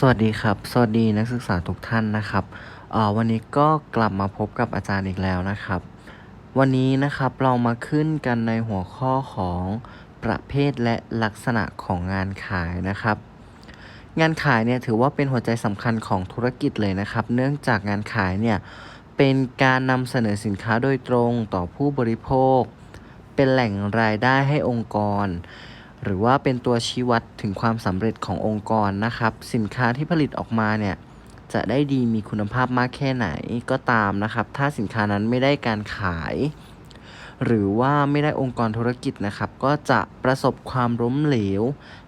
สวัสดีครับ สวัสดีนักศึกษาทุกท่านนะครับวันนี้ก็กลับมาพบกับอาจารย์อีกแล้วนะครับ วันนี้นะครับเรามาขึ้นกันในหัวข้อของประเภทและลักษณะของงานขายนะครับ งานขายเนี่ยถือว่าเป็นหัวใจสำคัญของธุรกิจเลยนะครับ เนื่องจากงานขายเนี่ยเป็นการนำเสนอสินค้าโดยตรงต่อผู้บริโภค เป็นแหล่งรายได้ให้องค์กร หรือว่าเป็นตัวชี้วัดถึงความสำเร็จขององค์กรนะครับ สินค้าที่ผลิตออกมาเนี่ยจะได้ดีมีคุณภาพมากแค่ไหนก็ตามนะครับ ถ้าสินค้านั้นไม่ได้การขาย หรือว่าไม่ได้องค์กรธุรกิจนะครับ ก็จะประสบความล้มเหลว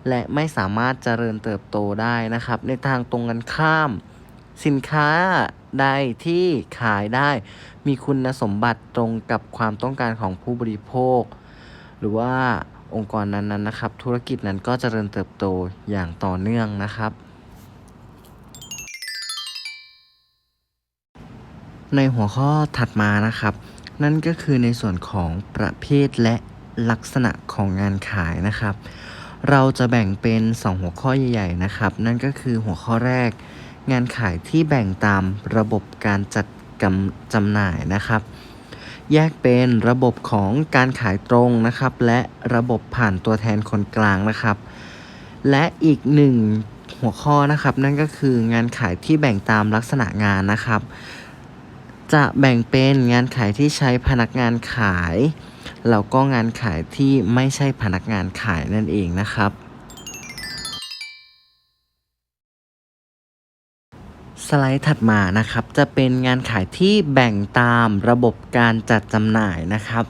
และไม่สามารถเจริญเติบโตได้นะครับ ในทางตรงกันข้าม สินค้าใดที่ขายได้ มีคุณสมบัติตรงกับความต้องการของผู้บริโภค หรือว่า องค์กรนั้นๆนะครับ ธุรกิจนั้นก็เจริญเติบโตอย่างต่อเนื่องนะครับ ในหัวข้อถัดมานะครับ นั่นก็คือในส่วนของประเภทและลักษณะของงานขายนะครับ เราจะแบ่งเป็น 2 หัวข้อใหญ่ๆนะครับ นั่นก็คือหัวข้อแรก งานขายที่แบ่งตามระบบการจัดกำจำหน่ายนะครับ แยกเป็นระบบของการขายตรงนะครับ และระบบผ่านตัวแทนคนกลางนะครับ และอีกหนึ่งหัวข้อนะครับ นั่นก็คืองานขายที่แบ่งตามลักษณะงานนะครับ จะแบ่งเป็นงานขายที่ใช้พนักงานขายแล้วก็งานขายที่ไม่ใช่พนักงานขายนั่นเองนะครับ สไลด์ถัดมานะครับ จะเป็นงานขายที่แบ่งตามระบบการจัดจำหน่ายนะครับ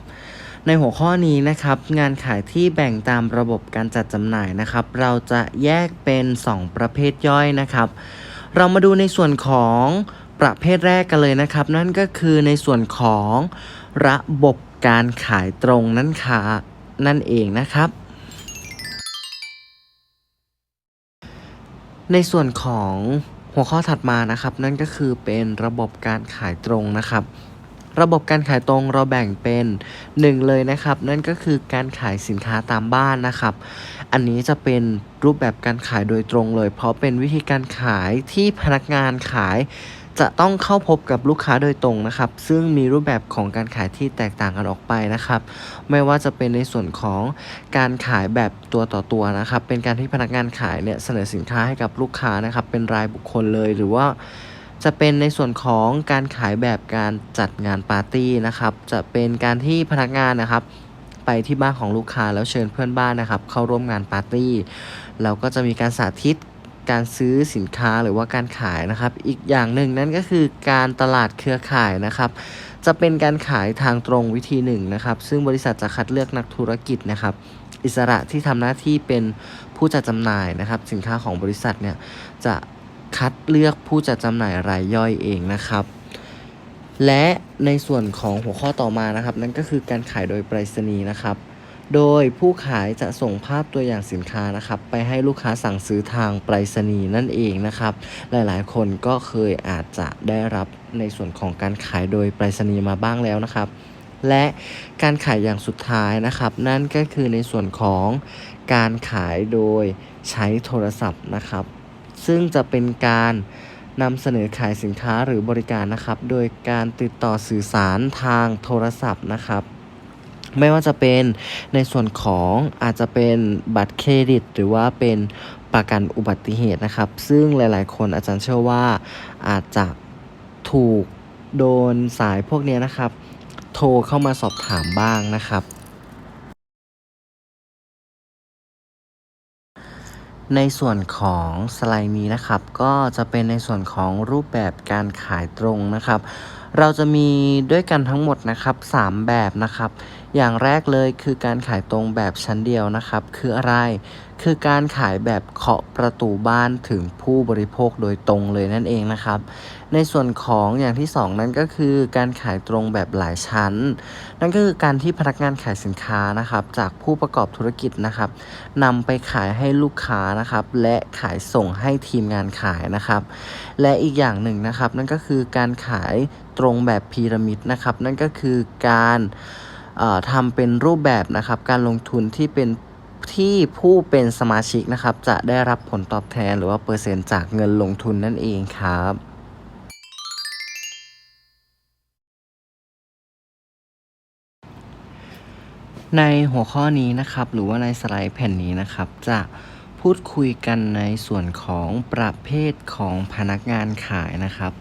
ในหัวข้อนี้นะครับ งานขายที่แบ่งตามระบบการจัดจำหน่ายนะครับ เราจะแยกเป็น 2 ประเภทย่อยนะครับ เรามาดูในส่วนของประเภทแรกกันเลยนะครับ นั่นก็คือในส่วนของระบบการขายตรงนั่นค่ะนั่นเองนะครับในส่วนของ หัวข้อถัดมานะครับ นั่นก็คือเป็นระบบการขายตรงนะครับ ระบบการขายตรงเราแบ่งเป็นหนึ่งเลยนะครับ นั่นก็คือการขายสินค้าตามบ้านนะครับ อันนี้จะเป็นรูปแบบการขายโดยตรงเลย เพราะเป็นวิธีการขายที่พนักงานขาย จะต้องเข้าพบกับลูกค้าโดยตรงนะครับ ซึ่งมีรูปแบบของการขายที่แตกต่างกันออกไปนะครับ ไม่ว่าจะเป็นในส่วนของการขายแบบตัวต่อตัวนะครับ เป็นการที่พนักงานขายเนี่ยเสนอสินค้าให้กับลูกค้านะครับ เป็นรายบุคคลเลยหรือว่าจะเป็นในส่วนของการขายแบบการจัดงานปาร์ตี้นะครับ จะเป็นการที่พนักงานนะครับ ไปที่บ้านของลูกค้าแล้วเชิญเพื่อนบ้านนะครับ เข้าร่วมงานปาร์ตี้ เราก็จะมีการสาธิต การซื้อสินค้าหรือว่าการขายนะครับ อีกอย่างหนึ่งนั่นก็คือการตลาดเครือข่ายนะครับ จะเป็นการขายทางตรงวิธีหนึ่งนะครับ ซึ่งบริษัทจะคัดเลือกนักธุรกิจนะครับ อิสระที่ทำหน้าที่เป็นผู้จัดจำหน่ายนะครับ สินค้าของบริษัทเนี่ยจะคัดเลือกผู้จัดจำหน่ายรายย่อยเองนะครับ และในส่วนของหัวข้อต่อมานะครับ นั่นก็คือการขายโดยไปรษณีย์นะครับ โดยผู้ขายจะส่งภาพตัวอย่างสินค้านะครับ ไปให้ลูกค้าสั่งซื้อทางไปรษณีย์นั่นเองนะครับ หลายๆ คนก็เคยอาจจะได้รับในส่วนของการขายโดยไปรษณีย์มาบ้างแล้วนะครับ และการขายอย่างสุดท้ายนะครับ นั่นก็คือในส่วนของการขายโดยใช้โทรศัพท์นะครับ ซึ่งจะเป็นการนำเสนอขายสินค้าหรือบริการนะครับ โดยการติดต่อสื่อสารทางโทรศัพท์นะครับ ไม่ว่าจะเป็นในส่วนของอาจจะเป็นบัตรเครดิต หรือว่าเป็นประกันอุบัติเหตุนะครับ ซึ่งหลาย ๆ คนอาจารย์เชื่อว่าอาจจะถูกโดนสายพวกนี้นะครับ โทรเข้ามาสอบถามบ้างนะครับ ในส่วนของสไลด์นี้นะครับ ก็จะเป็นในส่วนของรูปแบบการขายตรงนะครับ เราจะมีด้วยกันทั้งหมดนะครับ 3 แบบนะครับ อย่างแรกเลยคือการขายตรงแบบชั้นเดียวนะครับ คืออะไร คือการขายแบบเคาะประตูบ้านถึงผู้บริโภคโดยตรงเลยนั่นเองนะครับ ในส่วนของอย่างที่ 2 นั่นก็คือการขายตรงแบบหลายชั้น นั่นก็คือการที่พนักงานขายสินค้านะครับ จากผู้ประกอบธุรกิจนะครับนำไปขายให้ลูกค้านะครับ และขายส่งให้ทีมงานขายนะครับ และอีกอย่างหนึ่งนะครับ นั่นก็คือการขายตรงแบบพีระมิดนะครับ นั่นก็คือการ ทำเป็นรูปแบบนะครับการลงทุนที่เป็นที่ผู้เป็นสมาชิกนะครับ จะได้รับผลตอบแทนหรือว่าเปอร์เซ็นต์จากเงินลงทุนนั่นเองครับในหัวข้อนี้นะครับ หรือว่าในสไลด์แผ่นนี้นะครับ จะพูดคุยกันในส่วนของประเภทของพนักงานขายนะครับ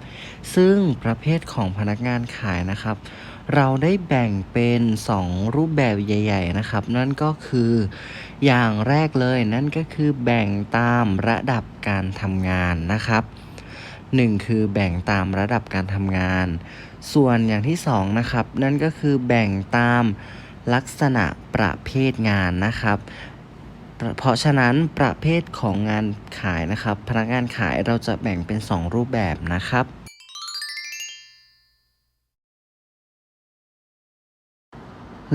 ซึ่งประเภทของพนักงานขายนะครับ เราได้แบ่งเป็น 2 รูปแบบใหญ่ ๆ นะครับ นั่นก็คืออย่างแรกเลยนั่นก็คือแบ่งตามระดับการทำงานนะครับ 1 คือแบ่งตามระดับการทำงาน ส่วนอย่างที่ 2 นะครับ นั่นก็คือแบ่งตามลักษณะประเภทงานนะครับเพราะฉะนั้นประเภทของงานขายนะครับ พนักงานขายเราจะแบ่งเป็น 2 รูปแบบนะครับ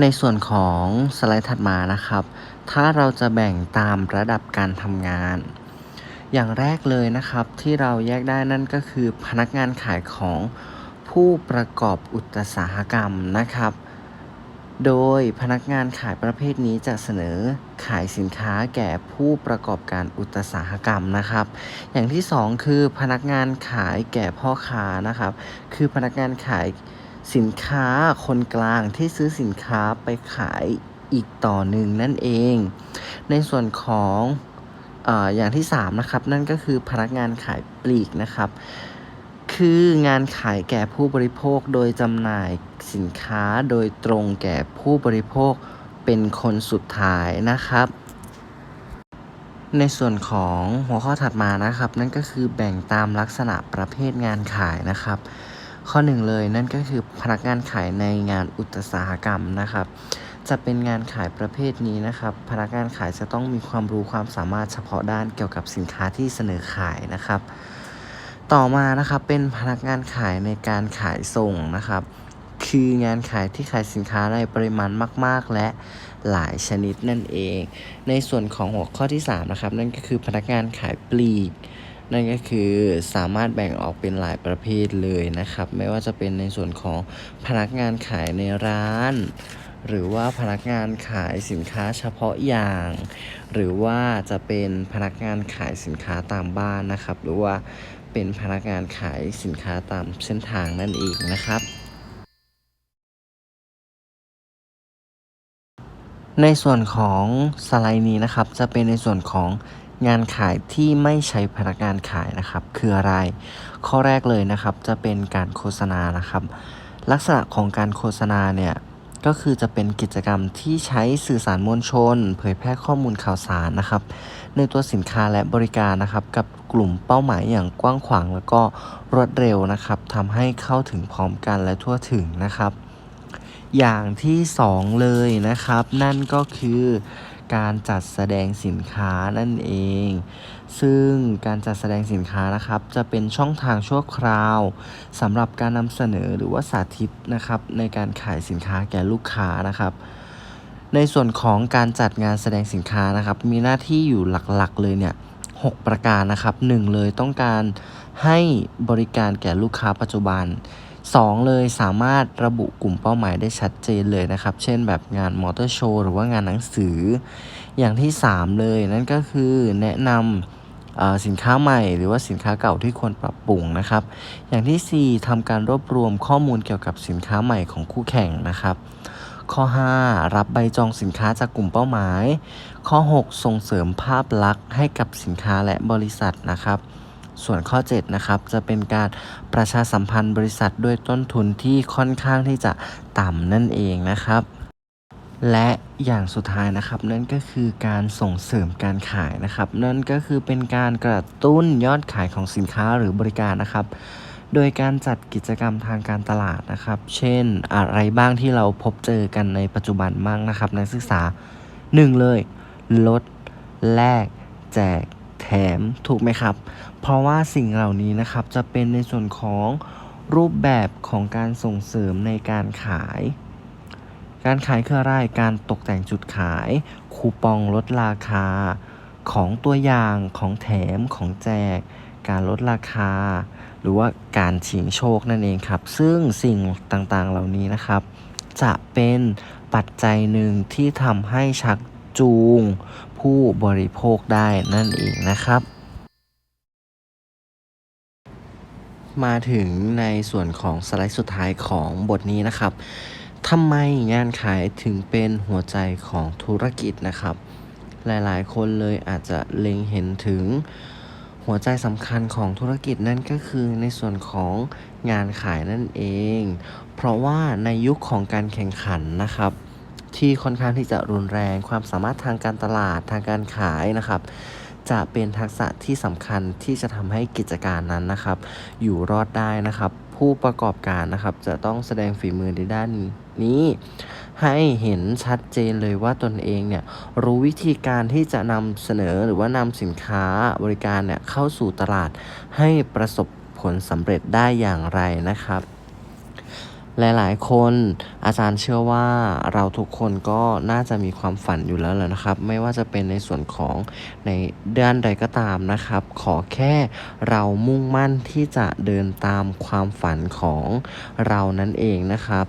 ในส่วนของสไลด์ถัดมานะครับ ถ้าเราจะแบ่งตามระดับการทำงาน อย่างแรกเลยนะครับที่เราแยกได้นั่นก็คือพนักงานขายของผู้ประกอบอุตสาหกรรมนะครับ โดยพนักงานขายประเภทนี้จะเสนอขายสินค้าแก่ผู้ประกอบการอุตสาหกรรมนะครับ อย่างที่สองคือพนักงานขายแก่พ่อค้านะครับ คือพนักงานขาย สินค้าคนกลางที่ซื้อสินค้าไปขายอีกต่อหนึ่งนั่นเอง ในส่วนของอออย่างที่สามนะครับ นั่นก็คือพนักงานขายปลีกนะครับ คืองานขายแก่ผู้บริโภคโดยจำหน่ายสินค้าโดยตรงแก่ผู้บริโภคเป็นคนสุดท้ายนะครับ ในส่วนของหัวข้อถัดมานะครับ นั่นก็คือแบ่งตามลักษณะประเภทงานขายนะครับ ข้อหนึ่งเลยนั่นก็คือพนักงานขายในงานอุตสาหกรรมนะครับ จะเป็นงานขายประเภทนี้นะครับ พนักงานขายจะต้องมีความรู้ความสามารถเฉพาะด้านเกี่ยวกับสินค้าที่เสนอขายนะครับ ต่อมานะครับเป็นพนักงานขายในการขายส่งนะครับ คืองานขายที่ขายสินค้าในปริมาณมาก ๆ และหลายชนิดนั่นเอง ในส่วนของหัวข้อที่3นะครับนั่นก็คือพนักงานขายปลีก นั่นก็คือสามารถแบ่งออกเป็นหลายประเภทเลยนะครับ ไม่ว่าจะเป็นในส่วนของพนักงานขายในร้าน หรือว่าพนักงานขายสินค้าเฉพาะอย่าง หรือว่าจะเป็นพนักงานขายสินค้าตามบ้านนะครับ หรือว่าเป็นพนักงานขายสินค้าตามเส้นทางนั่นเองนะครับในส่วนของสไลด์นี้นะครับ จะเป็นในส่วนของ งานขายที่ไม่ใช้พนักงานขายนะครับ คืออะไร ข้อแรกเลยนะครับจะเป็นการโฆษณานะครับ ลักษณะของการโฆษณาเนี่ยก็คือจะเป็นกิจกรรมที่ใช้สื่อสารมวลชน เผยแพร่ข้อมูลข่าวสารนะครับ ในตัวสินค้าและบริการนะครับ กับกลุ่มเป้าหมายอย่างกว้างขวาง แล้วก็รวดเร็วนะครับทำให้เข้าถึงพร้อมกันและทั่วถึงนะครับ อย่างที่สองเลยนะครับ นั่นก็คือ การจัดแสดงสินค้านั่นเอง ซึ่งการจัดแสดงสินค้านะครับ จะเป็นช่องทางชั่วคราวสำหรับการนำเสนอหรือว่าสาธิตนะครับ ในการขายสินค้าแก่ลูกค้านะครับในส่วนของการจัดงานแสดงสินค้านะครับ มีหน้าที่อยู่หลักๆ เลยเนี่ยหกประการนะครับหนึ่งเลยต้องการให้บริการแก่ลูกค้าปัจจุบัน 2 เลยสามารถระบุกลุ่มเป้าหมายได้ชัดเจนเลยนะครับ เช่นแบบงานมอเตอร์โชว์หรือว่างานหนังสือ อย่างที่ 3 เลยนั่นก็คือแนะนำสินค้าใหม่หรือว่าสินค้าเก่าที่ควรปรับปรุงนะครับ อย่างทีสี่4ทำการรวบรวมข้อมูลเกี่ยวกับสินค้าใหม่ของคู่แข่งนะครับข้อ 5 รับใบจองสินค้าจากกลุ่มเป้าหมาย ข้อ 6 ส่งเสริมภาพลักษณ์ให้กับสินค้าและบริษัทนะครับ ส่วนข้อ 7 นะครับ จะเป็นการประชาสัมพันธ์บริษัทด้วยต้นทุนที่ค่อนข้างที่จะต่ำนั่นเองนะครับ และอย่างสุดท้ายนะครับ นั่นก็คือการส่งเสริมการขายนะครับ นั่นก็คือเป็นการกระตุ้นยอดขายของสินค้าหรือบริการนะครับ โดยการจัดกิจกรรมทางการตลาดนะครับ เช่นอะไรบ้างที่เราพบเจอกันในปัจจุบันบ้างนะครับนักศึกษา 1 เลย ลดแลกแจก แถมถูกไหมครับ เพราะว่าสิ่งเหล่านี้นะครับจะเป็นในส่วนของรูปแบบของการส่งเสริมในการขาย การขายคืออะไร การตกแต่งจุดขาย คูปองลดราคา ของตัวอย่างของแถมของแจก การลดราคา หรือว่าการชิงโชคนั่นเองครับ ซึ่งสิ่งต่างๆเหล่านี้นะครับ จะเป็นปัจจัยหนึ่งที่ทำให้ชักจูง ผู้บริโภคได้นั่นเองนะครับ มาถึงในส่วนของสไลด์สุดท้ายของบทนี้นะครับทำไมงานขายถึงเป็นหัวใจของธุรกิจนะครับ หลายๆ คนเลยอาจจะเล็งเห็นถึงหัวใจสำคัญของธุรกิจนั่นก็คือในส่วนของงานขายนั่นเอง เพราะว่าในยุคของการแข่งขันนะครับ ที่ค่อนข้างที่จะรุนแรง ความสามารถทางการตลาดทางการขายนะครับ จะเป็นทักษะที่สำคัญที่จะทำให้กิจการนั้นนะครับ อยู่รอดได้นะครับ ผู้ประกอบการนะครับจะต้องแสดงฝีมือในด้านนี้ให้เห็นชัดเจนเลยว่าตนเองเนี่ยรู้วิธีการที่จะนำเสนอหรือว่านำสินค้าบริการเนี่ยเข้าสู่ตลาดให้ประสบผลสำเร็จได้อย่างไรนะครับ หลายๆ คนอาจารย์เชื่อว่าเราทุกคนก็น่าจะมีความฝันอยู่แล้วแหละนะครับ ไม่ว่าจะเป็นในส่วนของในด้านใดก็ตามนะครับ ขอแค่เรามุ่งมั่นที่จะเดินตามความฝันของเรานั่นเองนะครับ